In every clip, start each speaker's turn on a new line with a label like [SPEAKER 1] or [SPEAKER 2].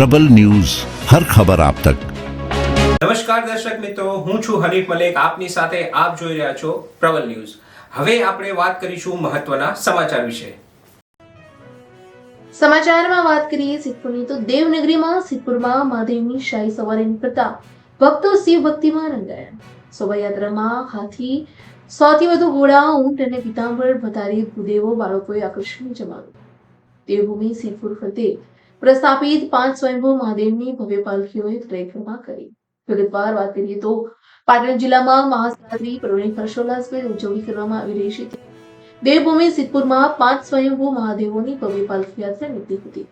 [SPEAKER 1] પ્રબલ news હર ખબર આપ તક.
[SPEAKER 2] નમસ્કાર દર્શક મિત્રો હું છું હરીફ મલેક. આપની સાથે આપ જોઈ રહ્યા છો પ્રબલ ન્યૂઝ. હવે આપણે વાત કરીશું મહત્વના સમાચાર વિશે.
[SPEAKER 3] સમાચારમાં વાત કરીએ સિદ્ધપુરની તો દેવનગરીમાં સિદ્ધપુરમાં મહાદેવની શાહી સવારીની પ્રતાપ ભક્તો શિવ ભક્તિમાં રંગાયા. શોભાયાત્રામાં હાથી સૌથી વધુ ઘોડા ઊંટ અને પીતાંબર ભતારી ભૂદેવો બાળકોએ આકર્ષણ જમાવ્યું. દેવભૂમિ સિદ્ધપુર ફરતે પ્રસ્થાપિત પાંચ સ્વયંભૂ મહાદેવની ભવ્ય પાલખીઓએ પરિક્રમા કરી. વિગતવાર વાત કરીએ તો પાટણ જિલ્લામાં મહાશિવરાત્રી પર્વની હર્ષોલ્લાસભેર ઉજવણી કરવામાં આવી રહી છે. દેવભૂમિ સિદ્ધપુરમાં પાંચ સ્વયંભૂ મહાદેવોની ભવ્ય પાલખી યાત્રા નીકળી હતી.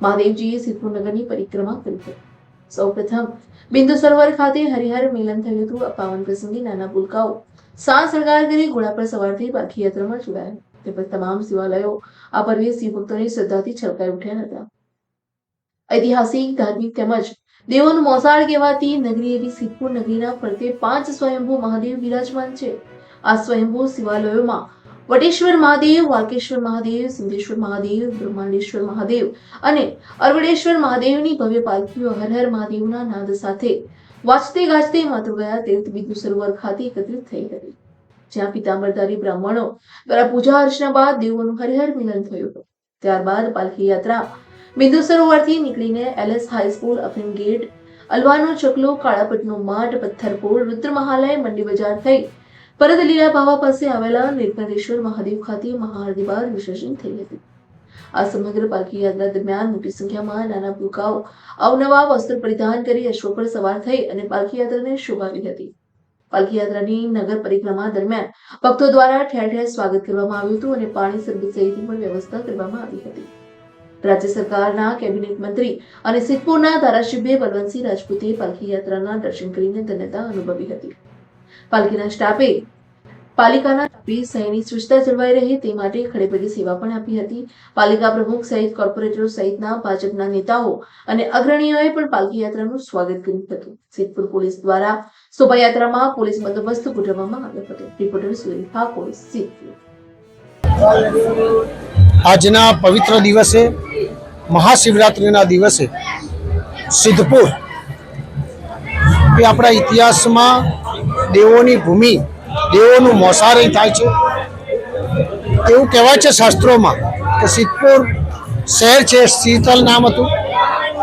[SPEAKER 3] મહાદેવજીએ સિદ્ધપુર નગરની પરિક્રમા કરી હતી. સૌપ્રથમ બિંદુ સરોવર ખાતે હરિહર મિલન થયું હતું. આ પાવન પ્રસંગે નાના પુલકાઓ સાત શણગાર કરી ઘોડા પર સવાર થઈ પાલખી યાત્રામાં જોડાયા તેમજ તમામ શિવાલયો આ પર્વે શિવ ભક્તોની શ્રદ્ધાથી છલકાઈ ઉઠ્યા હતા. ઐતિહાસિક, ધાર્મિક તેમજ દેવોનું મોસાળ કહેવાતી નગરી એવી સિદ્ધપુર નગરીના ફરતે પાંચ સ્વયંભૂ મહાદેવ બિરાજમાન છે. આ સ્વયંભૂ શિવાલયોમાં વટેશ્વર મહાદેવ, વાલકેશ્વર મહાદેવ, સિદ્ધેશ્વર મહાદેવ, બ્રહ્માંડેશ્વર મહાદેવ અને અરવડેશ્વર મહાદેવની ભવ્ય પાલખીઓ હર હર મહાદેવના નાદ સાથે વાંચતે ગાજતે માતૃગયા તીર્થ બિંદુ સરોવર ખાતે એકત્રિત થઈ હતી. જ્યાં પિતાંબરધારી બ્રાહ્મણો દ્વારા પૂજા અર્ચના બાદ દેવોનું હરિહર મિલન થયું હતું. ત્યારબાદ પાલખી યાત્રા બિંદુ સરોવરથી નીકળીને એલએસ હાઈસ્કૂલ અફીમ ગેટ, અલવાનો ચકલો, કાળાપટનો માટ, પથ્થરપોળ રુદ્ર મહાલય મંડી બજાર થઈ. પરત લીલા બાવા પાસે આવેલા નીલકંઠેશ્વર મહાદેવ ખાતે મહાઆરતી બાદ વિસર્જન થઈ હતી. આ સમગ્ર પાલખી યાત્રા દરમિયાન મોટી સંખ્યામાં નાના ભૂકાઓ, અવનવા વસ્ત્ર પરિધાન કરી અશ્વ પર સવાર થઈ અને પાલખી યાત્રાને શોભાવી હતી. પાલખી યાત્રાની નગર પરિક્રમા દરમિયાન ભક્તો દ્વારા ઠેર ઠેર સ્વાગત કરવામાં આવ્યું હતું અને પાણી સરબત સહિતની પણ વ્યવસ્થા કરવામાં આવી હતી. રાજ્ય સરકારના કેબિનેટ મંત્રી અને સિદ્ધપુરના ધારાસભ્ય બલવંતસિંહ રાજપૂતે પાલખી યાત્રાના દર્શન કરીને ધન્યતા અનુભવી હતી. પાલખીના સ્ટાફે પાલિકાના સ્ટાફે શહેરની સ્વચ્છતા જળવાઈ રહે તે માટે ખડેપગે સેવા પણ આપી હતી. પાલિકા પ્રમુખ સહિત કોર્પોરેટરો સહિતના ભાજપના નેતાઓ અને અગ્રણીઓએ પણ પાલખી યાત્રાનું સ્વાગત કર્યું હતું. સિદ્ધપુર પોલીસ દ્વારા શોભાયાત્રામાં પોલીસ બંદોબસ્ત ગોઠવવામાં આવ્યો હતો. રિપોર્ટર સુરેશ ઠાકોર સિદ્ધપુર.
[SPEAKER 4] આજના પવિત્ર દિવસે, મહાશિવરાત્રિના દિવસે સિદ્ધપુર એ આપણા ઇતિહાસમાં દેવોની ભૂમિ, દેવોનું મોસારી થાય છે. એવું કહેવાય છે શાસ્ત્રોમાં કે સિદ્ધપુર શહેર છે, શીતલ નામ હતું.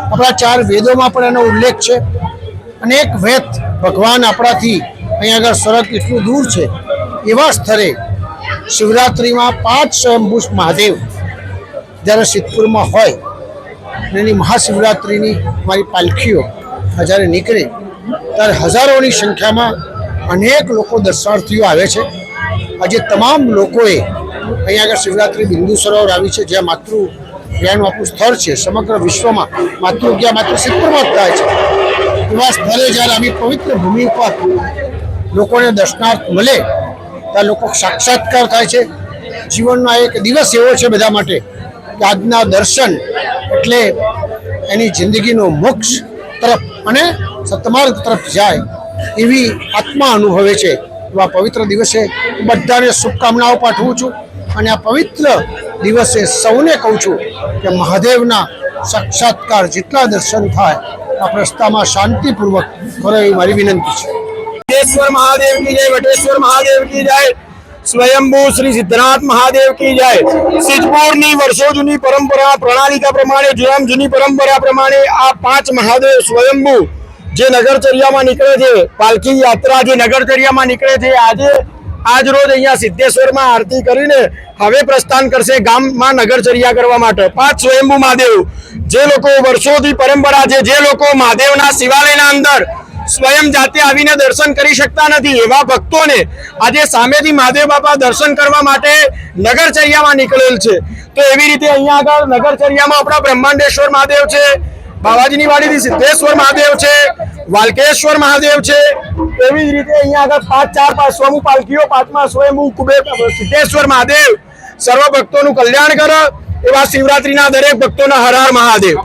[SPEAKER 4] આપણા ચાર વેદોમાં પણ એનો ઉલ્લેખ છે. અનેક વેદ ભગવાન આપણાથી અહીંયા આગળ સ્વર્ગ એટલું દૂર છે. એવા સ્થળે શિવરાત્રિમાં પાંચ સ્વયંભૂ મહાદેવ જ્યારે સિદ્ધપુરમાં હોય એની મહાશિવરાત્રિની અમારી પાલખીઓ જ્યારે નીકળે, ત્યારે હજારોની સંખ્યામાં અનેક લોકો દર્શનાર્થીઓ આવે છે. આજે તમામ લોકોએ અહીંયા આગળ શિવરાત્રિ બિંદુ સરોવર આવી છે, જ્યાં માતૃ જ્ઞાન આપણું સ્થળ છે. સમગ્ર વિશ્વમાં માતૃજ્ઞા માત્ર સિદ્ધપુરમાં જ થાય છે. એવા સ્થળે જ્યારે આવી પવિત્ર ભૂમિ ઉપર લોકોને દર્શનાર્થ મળે ત્યાં લોકો સાક્ષાત્કાર થાય છે. જીવનનો એક દિવસ એવો છે બધા માટે કે આજના દર્શન એટલે એની જિંદગીનો મોક્ષ તરફ અને સતમાર્ગ તરફ જાય એવી આત્મા અનુભવે છે. એવા પવિત્ર દિવસે બધાને શુભકામનાઓ પાઠવું છું અને આ પવિત્ર દિવસે સૌને કહું છું કે મહાદેવના સાક્ષાત્કાર જેટલા દર્શન થાય, આ પ્રસ્તામાં શાંતિપૂર્વક કરો એવી મારી વિનંતી છે.
[SPEAKER 5] વટેશ્વર મહાદેવ કી જય વટેશ્વર મહાદેવ કી જય સ્વયંભૂ શ્રી સિદ્ધનાથ મહાદેવ કી જય સિદ્ધપુરની વર્ષો જૂની પરંપરા પ્રણાલિકા પ્રમાણે જુરામ જૂની પરંપરા પ્રમાણે આ પાંચ મહાદેવ સ્વયંભૂ જે નગરચર્યામાં નીકળે છે, પાલખી યાત્રા જે નગરચર્યામાં નીકળે છે, આજે આજ રોજ અહીંયા સિદ્ધેશ્વરમાં આરતી કરીને હવે પ્રસ્થાન કરશે ગામમાં નગરચર્યા કરવા માટે. પાંચ સ્વયંભૂ મહાદેવ. જે લોકો વર્ષોથી પરંપરા છે, જે લોકો મહાદેવના શિવાલયના અંદર સ્વયં જાતે આવીને દર્શન કરી શકતા નથી એવા ભક્તોને આજે સામેથી મહાદેવ બાપા દર્શન કરવા માટે નગરચર્યામાં નીકળેલ છે. તો એવી રીતે અહીંયા આગળ નગરચર્યામાં આપણા બ્રહ્માંડેશ્વર મહાદેવ છે, બાવાજીની વાડીથી સિદ્ધેશ્વર મહાદેવ છે, વાલકેશ્વર મહાદેવ છે. એવી જ રીતે અહીંયા આગળ પાંચ, ચાર, પાંચ સ્વયં પાલખીઓ, પાંચમા સ્વયંભૂ કુબેર સિદ્ધેશ્વર મહાદેવ. સર્વ ભક્તોનું કલ્યાણ કરો એવા શિવરાત્રીના દરેક ભક્તોના હર મહાદેવ.